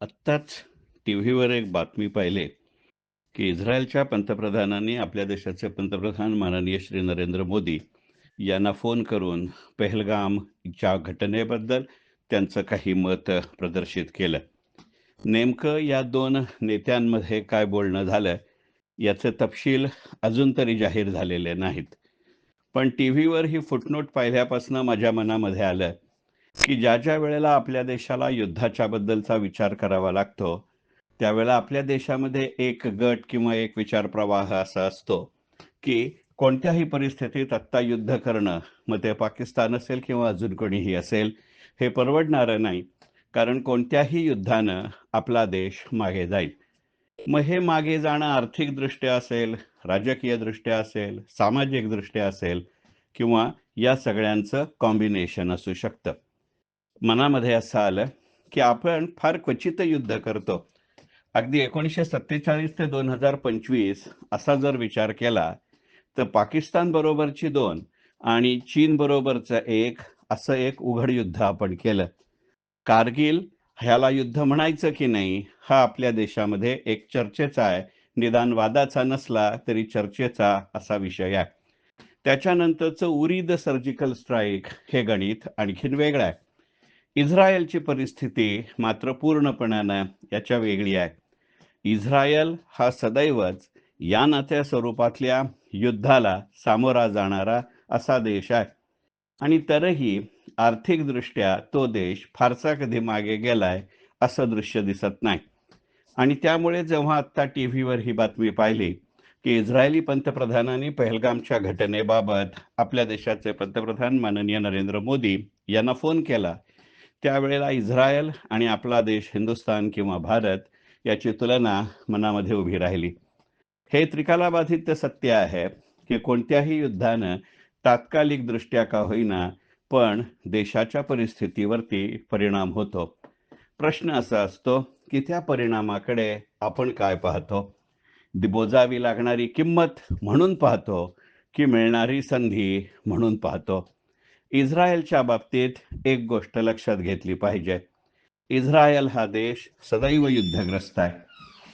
आत्ताच टी व्हीवर एक बातमी पाहिले की इस्रायलच्या पंतप्रधानांनी आपल्या देशाचे पंतप्रधान माननीय श्री नरेंद्र मोदी यांना फोन करून पहलगामच्या घटनेबद्दल त्यांचं काही मत प्रदर्शित केलं. नेमकं या दोन नेत्यांमध्ये काय बोलणं झालं याचे तपशील अजून तरी जाहीर झालेले नाहीत. पण टी व्हीवर ही फुटनोट पाहिल्यापासून माझ्या मनामध्ये आलं की ज्या ज्या वेळेला आपल्या देशाला युद्धाच्या बद्दलचा विचार करावा लागतो त्यावेळेला आपल्या देशामध्ये एक गट किंवा एक विचार प्रवाह असा असतो की कोणत्याही परिस्थितीत आत्ता युद्ध करणं मग ते पाकिस्तान असेल किंवा अजून कोणीही असेल हे परवडणारं नाही. कारण कोणत्याही युद्धानं आपला देश मागे जाईल. मग हे मागे जाणं आर्थिकदृष्ट्या असेल राजकीयदृष्ट्या असेल सामाजिकदृष्ट्या असेल किंवा या सगळ्यांचं कॉम्बिनेशन असू शकतं. मनामध्ये असं आलं की आपण फार क्वचित युद्ध करतो. अगदी एकोणीसशे सत्तेचाळीस ते दोन हजार पंचवीस असा जर विचार केला तर पाकिस्तान बरोबरची दोन आणि चीन बरोबरचं एक असं एक उघड युद्ध आपण केलं. कारगिल ह्याला युद्ध म्हणायचं की नाही हा आपल्या देशामध्ये एक चर्चेचा आहे. निदान वादाचा नसला तरी चर्चेचा असा विषय आहे. त्याच्यानंतरचं उरी द सर्जिकल स्ट्राईक हे गणित आणखीन वेगळं आहे. इस्रायलची परिस्थिती मात्र पूर्णपणानं याच्या वेगळी आहे. इस्रायल हा सदैवच या नात्या स्वरूपातल्या युद्धाला सामोरा जाणारा असा देश आहे. आणि तरीही आर्थिकदृष्ट्या तो देश फारसा कधी मागे गेलाय असं दृश्य दिसत नाही. आणि त्यामुळे जेव्हा आत्ता टी व्हीवर ही बातमी पाहिली की इस्रायली पंतप्रधानांनी पहलगामच्या घटनेबाबत आपल्या देशाचे पंतप्रधान माननीय नरेंद्र मोदी यांना फोन केला त्यावेळेला इस्रायल आणि आपला देश हिंदुस्थान किंवा भारत याची तुलना मनामध्ये उभी राहिली. हे त्रिकालाबाधित्य सत्य आहे की कोणत्याही युद्धानं तात्कालिक दृष्ट्या का होईना पण देशाच्या परिस्थितीवरती परिणाम होतो. प्रश्न असा असतो की त्या परिणामाकडे आपण काय पाहतो? बोजावी लागणारी किंमत म्हणून पाहतो की मिळणारी संधी म्हणून पाहतो? इस्रायलच्या बाबतीत एक गोष्ट लक्षात घेतली पाहिजे. इस्रायल हा देश सदैव युद्धग्रस्त आहे.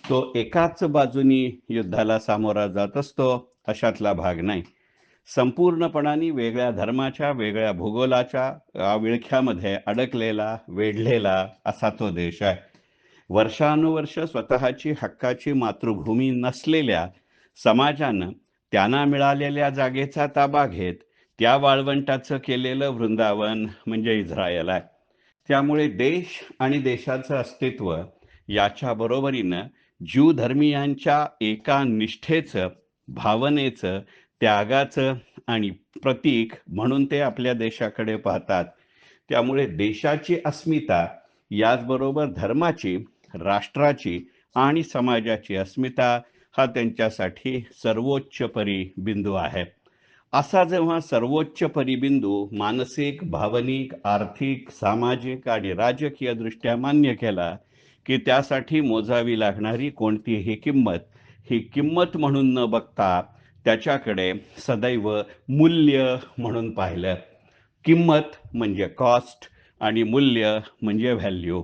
तो एकाच बाजूनी युद्धाला सामोरा जात असतो अशातला भाग नाही. संपूर्णपणाने वेगळ्या धर्माच्या वेगळ्या भूगोलाच्या विळख्यामध्ये अडकलेला वेढलेला असा तो देश आहे. वर्षानुवर्ष स्वतःची हक्काची मातृभूमी नसलेल्या समाजानं त्यांना मिळालेल्या जागेचा ताबा घेत त्या वाळवंटाचं केलेलं वृंदावन म्हणजे इस्रायल आहे. त्यामुळे देश आणि देशाचं अस्तित्व याच्या बरोबरीनं ज्यू धर्मीयांच्या एका निष्ठेचं भावनेचं त्यागाचं आणि प्रतीक म्हणून ते आपल्या देशाकडे पाहतात. त्यामुळे देशाची अस्मिता याचबरोबर धर्माची राष्ट्राची आणि समाजाची अस्मिता हा त्यांच्यासाठी सर्वोच्च परी बिंदू आहे. असा जेव्हा सर्वोच्च परिबिंदू मानसिक भावनिक आर्थिक सामाजिक आणि राजकीय दृष्ट्या मान्य केला की त्यासाठी मोजावी लागणारी कोणतीही किंमत ही किंमत म्हणून न बघता त्याच्याकडे सदैव मूल्य म्हणून पाहिलं. किंमत म्हणजे कॉस्ट आणि मूल्य म्हणजे व्हॅल्यू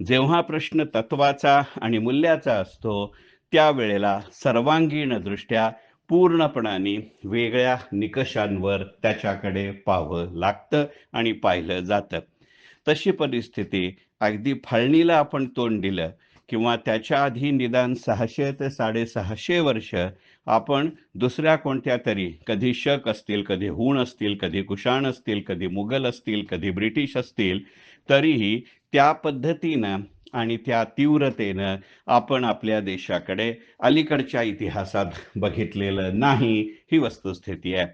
जेव्हा प्रश्न तत्वाचा आणि मूल्याचा असतो त्यावेळेला सर्वांगीण दृष्ट्या पूर्णपणाने वेगळ्या निकषांवर त्याच्याकडे पाहावं लागतं आणि पाहिलं जातं. तशी परिस्थिती अगदी फाळणीला आपण तोंड दिलं किंवा त्याच्या आधी निदान सहाशे ते साडेसहाशे वर्ष आपण दुसऱ्या कोणत्या तरी कधी शक असतील कधी हुण असतील कधी कुशाण असतील कधी मुघल असतील कधी ब्रिटिश असतील तरीही त्या पद्धतीनं आणि त्या तीव्रतेनं आपण आपल्या देशाकडे अलीकडच्या इतिहासात बघितलेलं नाही ही वस्तुस्थिती आहे.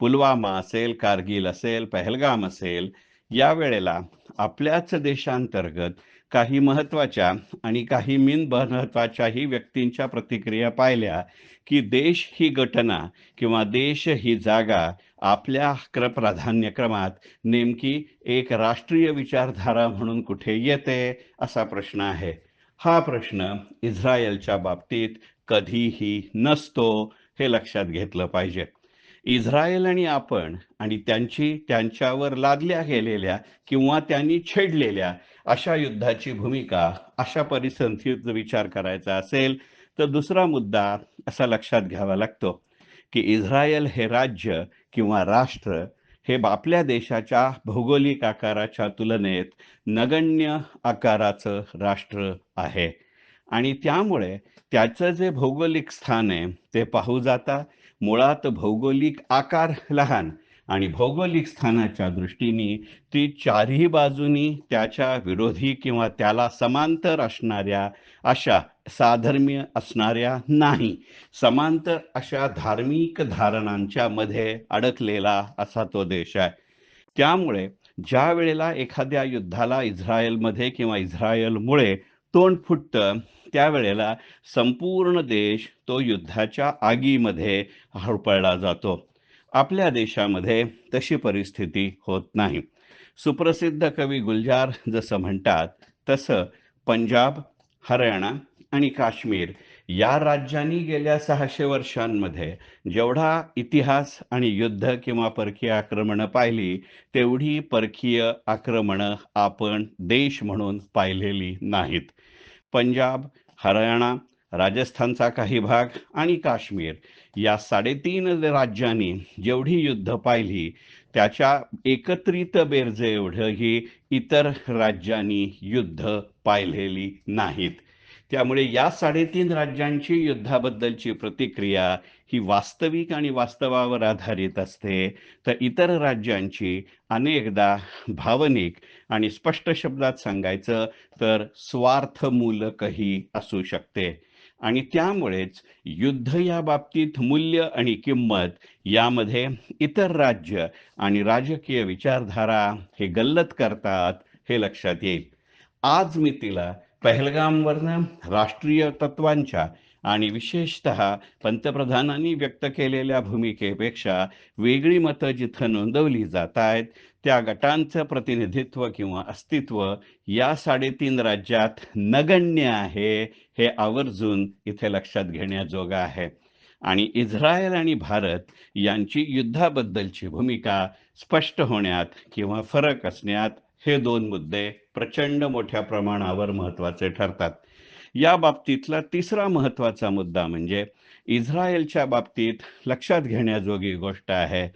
पुलवामा असेल कारगिल असेल पहलगाम असेल या वेळेला आपल्याच देशांतर्गत काही महत्त्वाच्या आणि काही मिन महत्त्वाच्याही व्यक्तींच्या प्रतिक्रिया पाहिल्या की देश ही घटना किंवा देश ही जागा आपल्या क्र प्राधान्यक्रमात नेमकी एक राष्ट्रीय विचारधारा म्हणून कुठे येते असा प्रश्न आहे. हा प्रश्न इस्रायलच्या बाबतीत कधीही नसतो हे लक्षात घेतलं पाहिजे. इस्रायल आणि आपण आणि त्यांची त्यांच्यावर लादल्या गेलेल्या किंवा त्यांनी छेडलेल्या अशा युद्धाची भूमिका अशा परिस्थितीत विचार करायचा असेल तर दुसरा मुद्दा असा लक्षात घ्यावा लागतो की इस्रायल हे राज्य किंवा राष्ट्र हे आपल्या देशाच्या भौगोलिक आकाराच्या तुलनेत नगण्य आकाराचं राष्ट्र आहे. आणि त्यामुळे त्याचं जे भौगोलिक स्थान आहे ते पाहू जाता मुळात भौगोलिक आकार लहान आणि भौगोलिक स्थानाच्या दृष्टीने ती चारही बाजूनी त्याच्या विरोधी किंवा त्याला समांतर असणाऱ्या अशा साधर्म्य असणाऱ्या नाही. समांतर अशा धार्मिक धारणांच्या मध्ये अडकलेला असा तो देश आहे. त्यामुळे ज्या वेळेला एखाद्या युद्धाला इस्रायलमध्ये किंवा इस्रायलमुळे तोंड फुटतं. त्यावेळेला संपूर्ण देश तो युद्धाच्या आगीमध्ये हरपळला जातो. आपल्या देशामध्ये तशी परिस्थिती होत नाही. सुप्रसिद्ध कवी गुलजार जसं म्हणतात तसं पंजाब हरियाणा आणि काश्मीर या राज्यांनी गेल्या सहाशे वर्षांमध्ये जेवढा इतिहास आणि युद्ध किंवा परकीय आक्रमणं पाहिली तेवढी परकीय आक्रमणं आपण देश म्हणून पाहिलेली नाहीत. पंजाब हरियाणा राजस्थानचा काही भाग आणि काश्मीर या साडेतीन राज्यांनी जेवढी युद्ध पाहिली त्याच्या एकत्रित बेरजे एवढं ही इतर राज्यांनी युद्ध पाहिलेली नाहीत. त्यामुळे या साडेतीन राज्यांची युद्धाबद्दलची प्रतिक्रिया ही वास्तविक आणि वास्तवावर आधारित असते. तर इतर राज्यांची अनेकदा भावनिक आणि स्पष्ट शब्दात सांगायचं तर स्वार्थमूलकही असू शकते. आणि त्यामुळेच युद्ध या बाबतीत मूल्य आणि किंमत यामध्ये इतर राज्य आणि राजकीय विचारधारा हे गल्लत करतात हे लक्षात येईल. आज मी तिला पहलगामवरनं राष्ट्रीय तत्वांच्या आणि विशेषत पंतप्रधानांनी व्यक्त केलेल्या भूमिकेपेक्षा वेगळी मतं जिथं नोंदवली जात आहेत त्या गटांचं प्रतिनिधित्व किंवा अस्तित्व या साडेतीन राज्यात नगण्य आहे हे आवर्जून इथे लक्षात घेण्याजोगं आहे. आणि इस्रायल आणि भारत यांची युद्धाबद्दलची भूमिका स्पष्ट होण्यात किंवा फरक असण्यात हे दोन मुद्दे प्रचंड मोठ्या प्रमाणावर महत्त्वाचे ठरतात. या बाबतीतला तिसरा महत्त्वाचा मुद्दा म्हणजे इस्रायलच्या बाबतीत लक्षात घेण्याजोगी गोष्ट आहे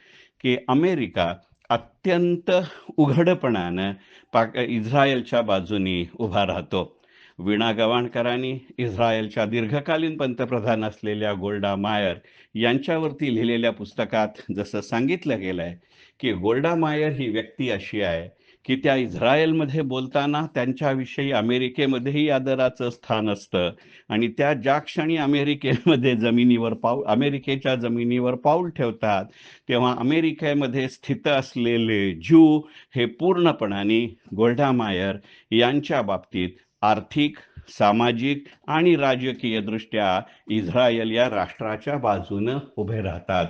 की अमेरिका अत्यंत उघडपणानं पाक इस्रायलच्या बाजूनी उभा राहतो. वीणा गवाणकरांनी इस्रायलच्या दीर्घकालीन पंतप्रधान असलेल्या गोल्डा मायर यांच्यावरती लिहिलेल्या पुस्तकात जसं सांगितलं गेलं आहे की गोल्डा मायर ही व्यक्ती अशी आहे की त्या इस्रायलमध्ये बोलताना त्यांच्याविषयी अमेरिकेमध्येही आदराचं स्थान असतं. आणि त्या ज्या क्षणी अमेरिकेमध्ये जमिनीवर पाऊल अमेरिकेच्या जमिनीवर पाऊल ठेवतात तेव्हा अमेरिकेमध्ये स्थित असलेले ज्यू हे पूर्णपणाने गोल्डा मायर यांच्या बाबतीत आर्थिक सामाजिक आणि राजकीय दृष्ट्या इस्रायल या राष्ट्राच्या बाजूनं उभे राहतात.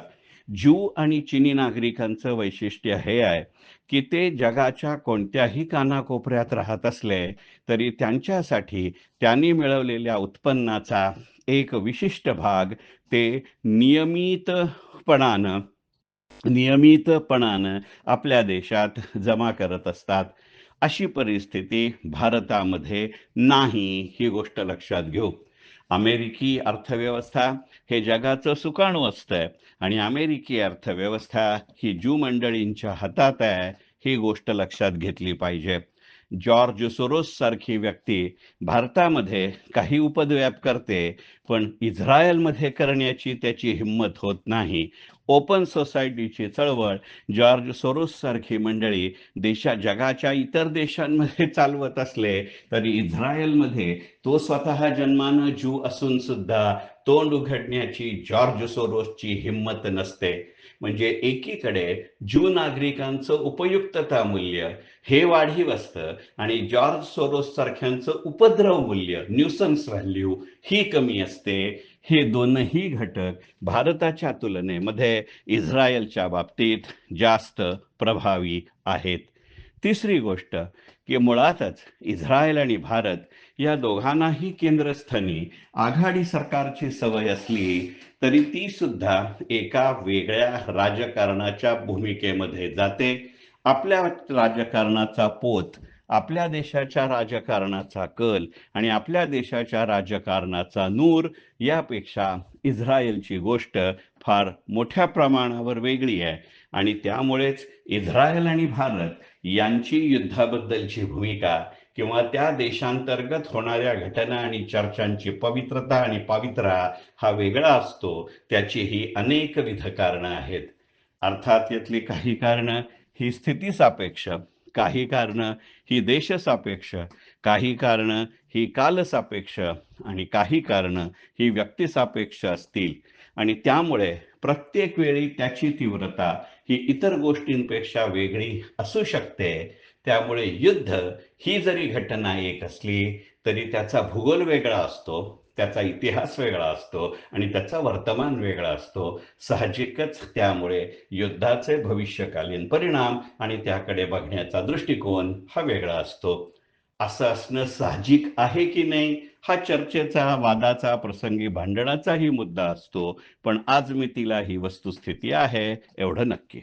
ज्यू आणि चिनी नागरिकांचं वैशिष्ट्य हे आहे की ते जगाच्या कोणत्याही कानाकोपऱ्यात राहत असले तरी त्यांच्यासाठी त्यांनी मिळवलेल्या उत्पन्नाचा एक विशिष्ट भाग ते नियमितपणानं नियमितपणानं आपल्या देशात जमा करत असतात. अशी परिस्थिती भारतामध्ये नाही ही गोष्ट लक्षात घेऊ. अमेरिकी अर्थव्यवस्था हे जगाचं सुकाणू असतं आणि अमेरिकी अर्थव्यवस्था ही ज्यू मंडळींच्या हातात आहे ही गोष्ट लक्षात घेतली पाहिजे. जॉर्ज सोरोस सारखी व्यक्ती भारतामध्ये काही उपद्व्याप करते पण इस्रायलमध्ये करण्याची त्याची हिंमत होत नाही. ओपन सोसायटीची चळवळ जॉर्ज सोरोस सारखी मंडळी देशा जगाच्या इतर देशांमध्ये चालवत असले तरी इस्रायलमध्ये तो स्वतः जन्मानं जू असून सुद्धा तोंड उघडण्याची जॉर्ज सोरोसची हिंमत नसते. म्हणजे एकीकडे ज्यू नागरिकांचं उपयुक्तता मूल्य हे वाढीव असतं आणि जॉर्ज सोरोस सारख्यांचं उपद्रव मूल्य न्यूसन्स व्हॅल्यू ही कमी असते हे दोनही घटक भारताच्या तुलनेमध्ये इस्रायलच्या बाबतीत जास्त प्रभावी आहेत. तिसरी गोष्ट की मुळातच इस्रायल आणि भारत या दोघांनाही केंद्रस्थानी आघाडी सरकारची सवय असली तरी ती सुद्धा एका वेगळ्या राजकारणाच्या भूमिकेमध्ये जाते. आपल्या राजकारणाचा पोत आपल्या देशाच्या राजकारणाचा कल आणि आपल्या देशाच्या राजकारणाचा नूर यापेक्षा इस्रायलची गोष्ट फार मोठ्या प्रमाणावर वेगळी आहे. आणि त्यामुळेच इस्रायल आणि भारत यांची युद्धाबद्दलची भूमिका किंवा त्या देशांतर्गत होणाऱ्या घटना आणि चर्चांची पवित्रता आणि पावित्रा हा वेगळा असतो त्याचीही अनेकविध कारणं आहेत. अर्थात यातली काही कारणं ही स्थिती सापेक्ष काही कारणं ही देशसापेक्ष काही कारणं ही कालसापेक्ष आणि काही कारणं ही व्यक्तिसापेक्ष असतील. आणि त्यामुळे प्रत्येक वेळी त्याची तीव्रता ही इतर गोष्टींपेक्षा वेगळी असू शकते त्यामुळे युद्ध ही जरी घटना एक असली तरी त्याचा भूगोल वेगळा असतो त्याचा इतिहास वेगळा असतो आणि त्याचा वर्तमान वेगळा असतो. साहजिकच त्यामुळे युद्धाचे भविष्यकालीन परिणाम आणि त्याकडे बघण्याचा दृष्टिकोन हा वेगळा असतो. असं असणं साहजिक आहे की नाही हा चर्चेचा वादाचा प्रसंगी भांडणाचाही मुद्दा असतो पण आज मी तिला ही वस्तुस्थिती आहे एवढं नक्की.